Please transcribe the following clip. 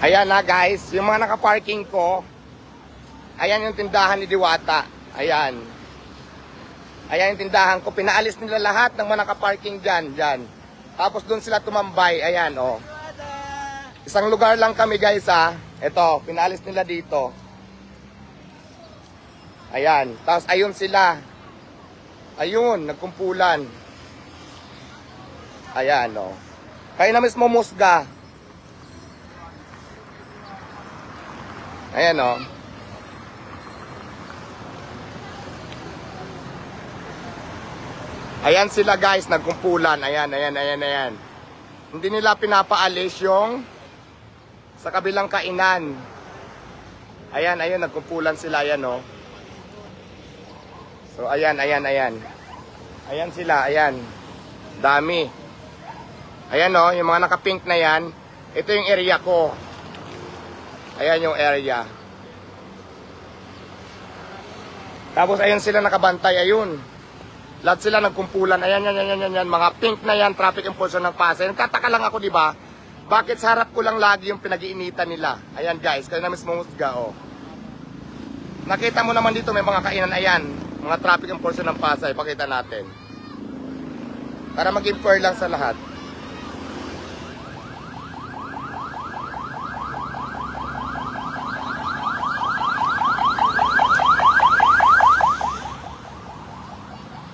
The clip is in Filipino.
Ayan na guys, yung mga nakaparking ko, ayan yung tindahan ni Diwata. Ayan. Ayan yung tindahan ko. Pinaalis nila lahat ng mga nakaparking dyan, dyan. Tapos doon sila tumambay. Ayan, oh. Isang lugar lang kami guys ha. Ito, pinaalis nila dito. Ayan. Tapos ayun sila. Ayun, nagkumpulan. Ayan, oh. Kayo na mismo musga. Ayan, oh. Ayan sila guys, nagkumpulan. Ayan, ayan, ayan, ayan. Hindi nila pinapaalis yung sa kabilang kainan. Ayan, ayan, nagkumpulan sila. Ayan, oh. So, ayan, ayan, ayan. Ayan sila, ayan. Dami. Ayan, oh, yung mga naka-pink na yan. Ito yung area ko. Ayan yung area. Tapos, ayun sila nakabantay, ayun. Lahat sila nagkumpulan. Ayan, yan, yan, yan, yan. Mga pink na yan, traffic enforcer ng Pasay. Nagtataka lang ako, di ba? Bakit sa harap ko lang lagi yung pinag-iinitan nila? Ayan, guys. Kayo na mismo musga, oh. Nakita mo naman dito, may mga kainan. Ayan, mga traffic enforcer ng Pasay. Pakita natin. Para maging fair lang sa lahat.